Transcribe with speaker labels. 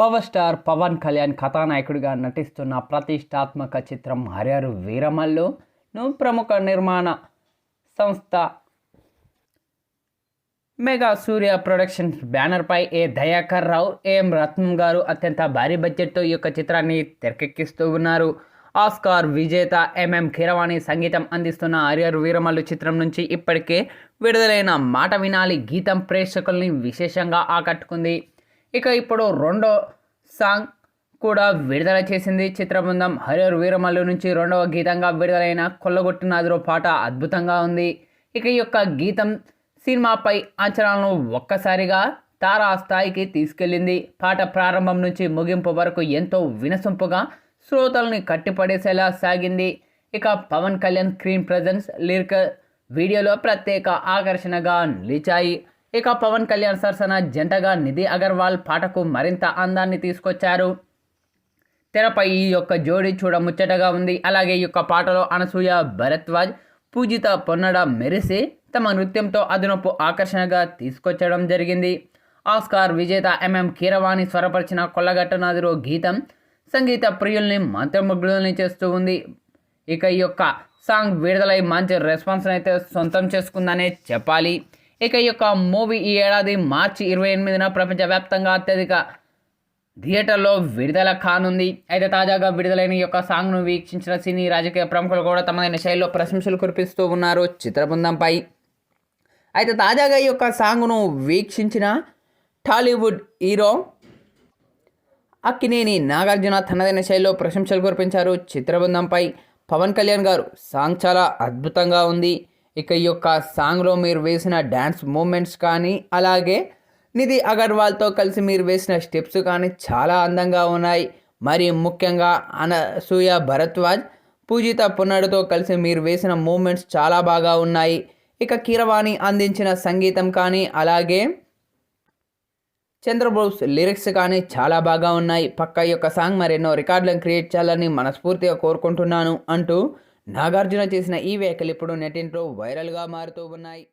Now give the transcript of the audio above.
Speaker 1: Power star Pawan Kalyan కథానాయకుడిగా నటిస్తున్న ప్రతిష్టాత్మక చిత్రం హరిహరు వీరమల్లును ప్రముఖ నిర్మాణ సంస్థ మెగా సూర్య ప్రొడక్షన్స్ బ్యానర్పై ఏ దయాకర్ రావు ఏం రత్నం గారు అత్యంత భారీ బడ్జెట్తో ఈ యొక్క చిత్రాన్ని తెరకెక్కిస్తూ ఉన్నారు. ఆస్కార్ విజేత ఎంఎం కీరవాణి సంగీతం అందిస్తున్న హరిహర్ వీరమల్లు చిత్రం నుంచి ఇప్పటికే విడుదలైన మాట వినాలి గీతం ప్రేక్షకుల్ని విశేషంగా ఆకట్టుకుంది. ఇక ఇప్పుడు రెండో సాంగ్ కూడా విడుదల చేసింది చిత్రబృందం. హరిహర్ వీరమల్లు నుంచి రెండవ గీతంగా విడుదలైన కొల్లగొట్టినాదిరో పాట అద్భుతంగా ఉంది. ఇక ఈ యొక్క గీతం సినిమాపై అంచనాలను ఒక్కసారిగా తారా స్థాయికి తీసుకెళ్ళింది. పాట ప్రారంభం నుంచి ముగింపు వరకు ఎంతో వినసొంపుగా శ్రోతల్ని కట్టిపడేసేలా సాగింది. ఇక పవన్ కళ్యాణ్ స్క్రీన్ ప్రజెన్స్ లిరిక వీడియోలో ప్రత్యేక ఆకర్షణగా నిలిచాయి. ఇక పవన్ కళ్యాణ్ సరసన జంటగా నిధి అగర్వాల్ పాటకు మరింత అందాన్ని తీసుకొచ్చారు. తెరపై ఈ యొక్క జోడీ చూడ ముచ్చటగా ఉంది. అలాగే ఈ యొక్క పాటలో అనసూయ భరద్వాజ్ పూజిత పొన్నడ మెరిసి తమ నృత్యంతో అదనపు ఆకర్షణగా తీసుకొచ్చడం జరిగింది. ఆస్కార్ విజేత ఎంఎం కీరవాణి స్వరపరిచిన కొల్లగట్టనాదిరో గీతం సంగీత ప్రియుల్ని మంత్రముగ్ధుల్ని చేస్తూ ఉంది. ఇక ఈ యొక్క సాంగ్ విడుదలై మంచి రెస్పాన్స్ అయితే సొంతం చేసుకుందనే చెప్పాలి. ఇక ఈ యొక్క మూవీ ఈ ఏడాది మార్చి ఇరవై ఎనిమిదిన ప్రపంచవ్యాప్తంగా అత్యధిక థియేటర్లో విడుదల కానుంది. అయితే తాజాగా విడుదలైన ఈ యొక్క సాంగ్ను వీక్షించిన సినీ రాజకీయ ప్రముఖులు కూడా తమదైన శైలిలో ప్రశంసలు కురిపిస్తూ ఉన్నారు చిత్రబృందంపై. అయితే తాజాగా ఈ యొక్క సాంగ్ను వీక్షించిన టాలీవుడ్ హీరో అక్కినేని నాగార్జున తనదైన శైలిలో ప్రశంసలు కురిపించారు చిత్రబృందంపై. పవన్ కళ్యాణ్ గారు సాంగ్ చాలా అద్భుతంగా ఉంది. ఇక ఈ యొక్క సాంగ్లో మీరు వేసిన డ్యాన్స్ మూమెంట్స్ కానీ అలాగే నిధి అగర్వాల్తో కలిసి మీరు వేసిన స్టెప్స్ కానీ చాలా అందంగా ఉన్నాయి. మరి ముఖ్యంగా అనసూయ భరద్వాజ్ పూజిత పున్నడుతో కలిసి మీరు వేసిన మూమెంట్స్ చాలా బాగా ఉన్నాయి. ఇక కీరవాణి అందించిన సంగీతం కానీ అలాగే చంద్రబోస్ లిరిక్స్ కానీ చాలా బాగా ఉన్నాయి. పక్క యొక్క సాంగ్ మరెన్నో రికార్డులను క్రియేట్ చేయాలని మనస్ఫూర్తిగా కోరుకుంటున్నాను అంటూ నాగార్జున చేసిన ఈ వ్యాఖ్యలు ఇప్పుడు నెటింట్లో వైరల్గా మారుతూ ఉన్నాయి.